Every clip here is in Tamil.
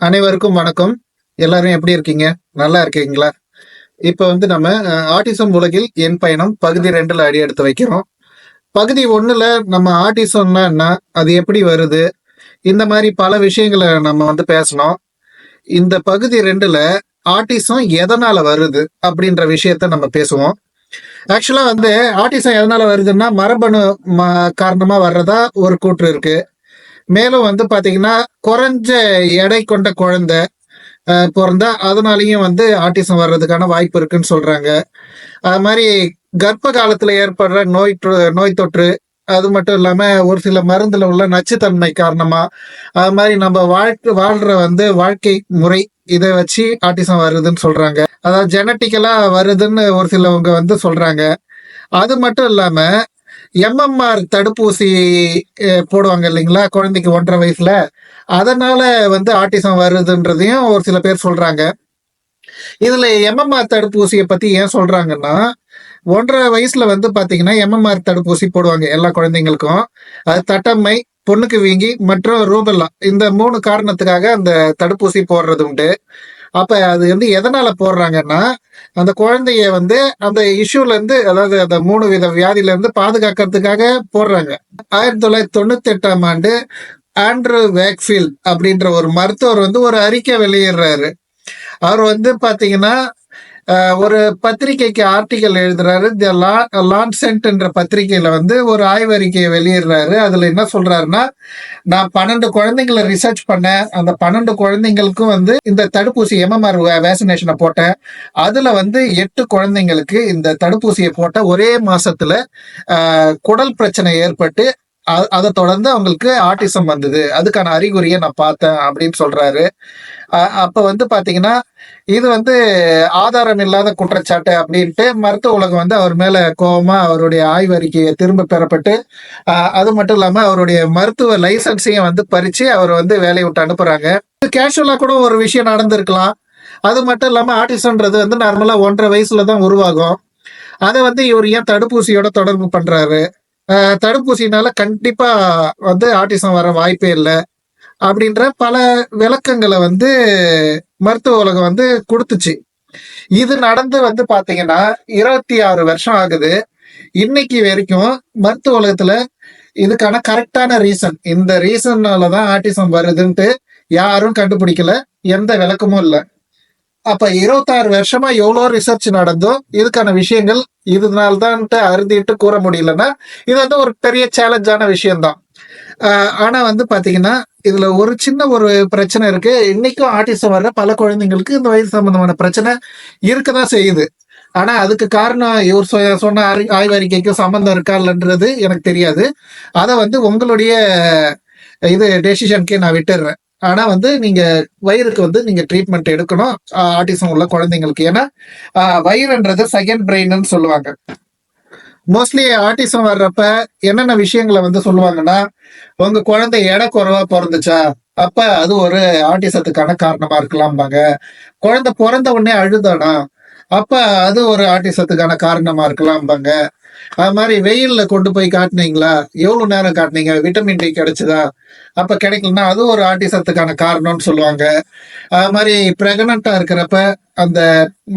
அனைவருக்கும் வணக்கம். எல்லாரும் எப்படி இருக்கீங்க? நல்லா இருக்கீங்களா? இப்போ வந்து நம்ம ஆட்டிசம் உலகில் என் பயணம் பகுதி ரெண்டுல அடி எடுத்து வைக்கிறோம். பகுதி ஒண்ணுல நம்ம ஆட்டிசம்னா என்ன? அது எப்படி வருது? இந்த மாதிரி பல விஷயங்களை நம்ம வந்து பேசணும். இந்த பகுதி ரெண்டுல ஆட்டிசம் எதனால வருது? அப்படின்ற விஷயத்த நம்ம பேசுவோம். ஆக்சுவலா வந்து ஆட்டிசம் எதனால வருதுன்னா மரபணு ம- காரணமா வர்றதா ஒரு கூற்று இருக்கு. மேலும் வந்து பாத்தீங்கன்னா குறைஞ்ச எடை கொண்ட குழந்தை பிறந்தா அதனாலயும் வந்து ஆட்டிசம் வர்றதுக்கான வாய்ப்பு இருக்குன்னு சொல்றாங்க. அது மாதிரி கர்ப்ப காலத்துல ஏற்படுற நோய் தொ- நோய் தொற்று அது மட்டும் இல்லாம ஒரு சில மருந்துல உள்ள நச்சுத்தன்மை காரணமா அது மாதிரி நம்ம வாழ்க்கை வாழ்ற வந்து வாழ்க்கை முறை இதை வச்சு ஆட்டிசம் வருதுன்னு சொல்றாங்க. அதாவது ஜெனட்டிக்கலா வருதுன்னு ஒரு சிலவங்க வந்து சொல்றாங்க. அது மட்டும் இல்லாம எம்எம்ஆர் தடுப்பூசி போடுவாங்க இல்லைங்களா? குழந்தைக்கு ஒன்றரை வயசுல. அதனால வந்து ஆட்டிசம் வருதுன்றதையும் ஒரு சில பேர் சொல்றாங்க. இதுல எம்எம்ஆர் தடுப்பூசியை பத்தி ஏன் சொல்றாங்கன்னா ஒன்றரை வயசுல வந்து பாத்தீங்கன்னா எம்எம்ஆர் தடுப்பூசி போடுவாங்க எல்லா குழந்தைங்களுக்கும். அது தட்டம்மை பொண்ணுக்கு வீங்கி மற்றும் ரூபெல்லாம் இந்த மூணு காரணத்துக்காக அந்த தடுப்பூசி போடுறது உண்டு. அப்ப அது வந்து எதனால போடுறாங்கன்னா அந்த குழந்தைய வந்து அந்த இஷ்யூல இருந்து அதாவது அந்த மூணு வித வியாதியில இருந்து பாதுகாக்கிறதுக்காக போடுறாங்க. ஆயிரத்தி தொள்ளாயிரத்தி தொண்ணூத்தி எட்டாம் ஆண்டு ஆண்ட்ரூ வேக்ஃபீல் அப்படின்ற ஒரு மருத்துவர் வந்து ஒரு அறிக்கை வெளியிடுறாரு. அவர் வந்து பாத்தீங்கன்னா ஒரு பத்திரிகைக்கு ஆர்டிக்கல் எழுதுறாரு. தி லான்சென்ட் என்ற பத்திரிகையில வந்து ஒரு ஆய்வறிக்கையை வெளியிடுறாரு. அதுல என்ன சொல்றாருன்னா நான் பன்னெண்டு குழந்தைங்களை ரிசர்ச் பண்ணேன். அந்த பன்னெண்டு குழந்தைங்களுக்கும் வந்து இந்த தடுப்பூசி எம்எம்ஆர் வேக்சினேஷனை போட்டேன். அதுல வந்து எட்டு குழந்தைங்களுக்கு இந்த தடுப்பூசியை போட்ட ஒரே மாசத்துல குடல் பிரச்சனை ஏற்பட்டு அதை தொடர்ந்து அவங்களுக்கு ஆட்டிசம் வந்தது. அதுக்கான அறிகுறியை நான் பார்த்தேன் அப்படின்னு சொல்றாரு. அப்ப வந்து பாத்தீங்கன்னா இது வந்து ஆதாரம் இல்லாத குற்றச்சாட்டு அப்படின்ட்டு மருத்துவ உலகம் வந்து அவர் மேல கோபமா அவருடைய ஆய்வறிக்கையை திரும்ப பெறப்பட்டு அது மட்டும் இல்லாம அவருடைய மருத்துவ லைசன்ஸையும் வந்து பறிச்சு அவர் வந்து வேலையை விட்டு அனுப்புறாங்க. கேஷுவலா கூட ஒரு விஷயம் நடந்திருக்கலாம். அது மட்டும் இல்லாம ஆட்டிசம்ன்றது வந்து நார்மலா ஒன்றரை வயசுல தான் உருவாகும். அதை வந்து இவர் ஏன் தடுப்பூசியோட தொடர்பு பண்றாரு? தடுப்பூசினால கண்டிப்பா வந்து ஆட்டிசம் வர வாய்ப்பே இல்லை. அப்படின்ற பல விளக்கங்களை வந்து மருத்துவ உலகம் வந்து கொடுத்துச்சு. இது நடந்து வந்து பாத்தீங்கன்னா இருபத்தி ஆறு வருஷம் ஆகுது. இன்னைக்கு வரைக்கும் மருத்துவ உலகத்துல இதுக்கான கரெக்டான ரீசன். இந்த ரீசன்னாலதான் ஆட்டிசம் வருதுன்ட்டு யாரும் கண்டுபிடிக்கல. எந்த விளக்கமும் இல்லை. அப்ப இருபத்தாறு வருஷமா எவ்வளோ ரிசர்ச் நடந்தோம் இதுக்கான விஷயங்கள் இதனால தான்ட்டு அறுதிட்டு கூற முடியலன்னா இது வந்து ஒரு பெரிய சேலஞ்சான விஷயம்தான். ஆனா வந்து பாத்தீங்கன்னா இதுல ஒரு சின்ன ஒரு பிரச்சனை இருக்கு. இன்னைக்கும் ஆட்டிசம் வர்ற பல குழந்தைங்களுக்கு இந்த வயது சம்பந்தமான பிரச்சனை இருக்கதான் செய்யுது. ஆனா அதுக்கு காரணம் இவர் சொ- சொன்ன அறி- ஆய்வறிக்கைக்கும் சம்பந்தம் இருக்கா இல்லைன்றது எனக்கு தெரியாது. அதை வந்து உங்களுடைய இது டெசிஷனுக்கே நான் விட்டுடுறேன் ஆனா வந்து நீங்க வயிறுக்கு வந்து நீங்க ட்ரீட்மெண்ட் எடுக்கணும். ஆட்டிசம் உள்ள குழந்தைங்களுக்கு. ஏன்னா ஆஹ் வயிறுன்றது செகண்ட் பிரெயின்னு சொல்லுவாங்க. மோஸ்ட்லி ஆட்டிசம் வர்றப்ப என்னென்ன விஷயங்களை வந்து சொல்லுவாங்கன்னா உங்க குழந்தை எடை குறைவா பிறந்துச்சா அப்ப அது ஒரு ஆட்டிசத்துக்கான காரணமா இருக்கலாம்பாங்க. குழந்தை பிறந்த உடனே அழுதானா அப்ப அது ஒரு ஆட்டிசத்துக்கான காரணமா இருக்கலாம்பாங்க அது மாதிரி வெயில்ல கொண்டு போய் காட்டுனீங்களா? எவ்வளவு நேரம் காட்டுனீங்க? விட்டமின் டி கிடைச்சதா? அப்ப கிடைக்கலன்னா அது ஒரு ஆட்டிசத்துக்கான காரணம்னு சொல்லுவாங்க. அது மாதிரி பிரெக்னண்டா இருக்கிறப்ப அந்த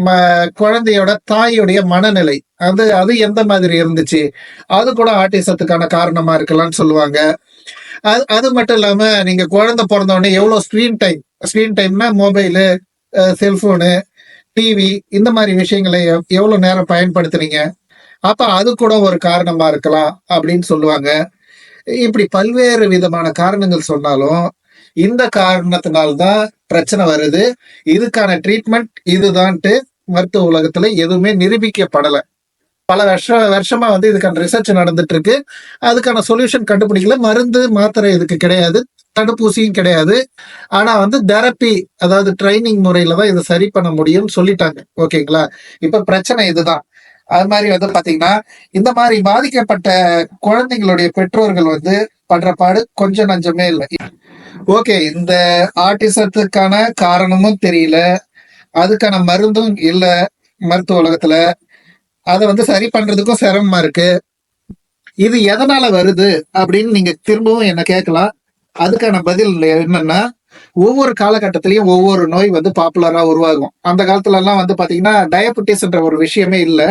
ம- குழந்தையோட தாயுடைய மனநிலை அது அது எந்த மாதிரி இருந்துச்சு? அது கூட ஆட்டிசத்துக்கான காரணமா இருக்கலாம்னு சொல்லுவாங்க. அது அது மட்டும் இல்லாம நீங்க குழந்தை பிறந்த உடனே எவ்வளவு ஸ்கிரீன் டைம் ஸ்கிரீன் டைம்னா மொபைலு செல்போனு டிவி இந்த மாதிரி விஷயங்களை எவ்- எவ்வளவு நேரம் பயன்படுத்துறீங்க அப்ப அது கூட ஒரு காரணமா இருக்கலாம் அப்படின்னு சொல்லுவாங்க. இப்படி பல்வேறு விதமான காரணங்கள் சொன்னாலும் இந்த காரணத்தினால்தான் பிரச்சனை வருது. இதுக்கான ட்ரீட்மெண்ட் இதுதான்ட்டு மருத்துவ உலகத்துல எதுவுமே நிரூபிக்கப்படலை. பல வருஷ வருஷமா வந்து இதுக்கான ரிசர்ச் நடந்துட்டு இருக்கு. அதுக்கான சொல்யூஷன் கண்டுபிடிக்கல. மருந்து மாத்திரை இதுக்கு கிடையாது. தடுப்பூசியும் கிடையாது. ஆனா வந்து தெரப்பி அதாவது ட்ரைனிங் முறையில தான் இதை சரி பண்ண முடியும்னு சொல்லிட்டாங்க. ஓகேங்களா? இப்ப பிரச்சனை இதுதான். அது மாதிரி வந்து பாத்தீங்கன்னா இந்த மாதிரி பாதிக்கப்பட்ட குழந்தைங்களுடைய பெற்றோர்கள் வந்து படுற பாடு கொஞ்சம் நஞ்சமே இல்லை. ஓகே இந்த ஆர்டிசத்துக்கான காரணமும் தெரியல. அதுக்கான மருந்தும் இல்ல மருத்துவ உலகத்துல. அதை வந்து சரி பண்றதுக்கும் சிரமமா இருக்கு. இது எதனால வருது அப்படின்னு நீங்க திரும்பவும் என்ன கேட்கலாம். அதுக்கான பதில் என்னன்னா ஒவ்வொரு காலகட்டத்திலயும் ஒவ்வொரு நோய் வந்து பாப்புலரா உருவாகும். அந்த காலத்துல எல்லாம் வந்து பாத்தீங்கன்னா டயபெட்டிஸ்ன்ற ஒரு விஷயமே இல்ல.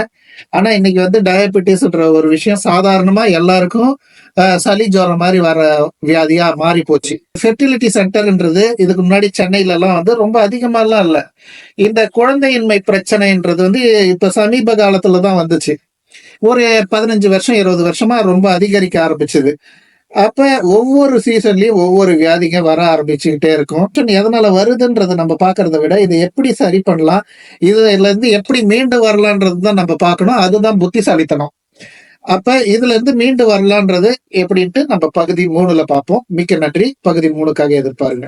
ஆனா இன்னைக்கு வந்து டயபெட்டிஸ்ன்ற ஒரு விஷயம் சாதாரணமா எல்லாருக்கும் சளி ஜோரம் மாதிரி வர வியாதியா மாறி போச்சு ஃபெர்டிலிட்டி சென்டர்ன்றது இதுக்கு முன்னாடி சென்னையில எல்லாம் வந்து ரொம்ப அதிகமாலாம் இல்ல. இந்த குழந்தையின்மை பிரச்சனைன்றது வந்து இப்ப சமீப காலத்துல தான் வந்துச்சு. ஒரு பதினஞ்சு வருஷம் இருபது வருஷமா ரொம்ப அதிகரிக்க ஆரம்பிச்சது. அப்ப ஒவ்வொரு சீசன்லயும் ஒவ்வொரு வியாதிங்க வர ஆரம்பிச்சுக்கிட்டே இருக்கும். எதனால வருதுன்றதை நம்ம பாக்குறத விட இதை எப்படி சரி பண்ணலாம் இதுல இருந்து எப்படி மீண்டு வரலான்றது தான் நம்ம பார்க்கணும். அதுதான் புத்திசாலித்தனம். அப்ப இதுல இருந்து மீண்டு வரலான்றது எப்படின்ட்டு நம்ம பகுதி மூணுல பார்ப்போம். மிக்க நன்றி. பகுதி மூணுக்காக எதிர்பாருங்க.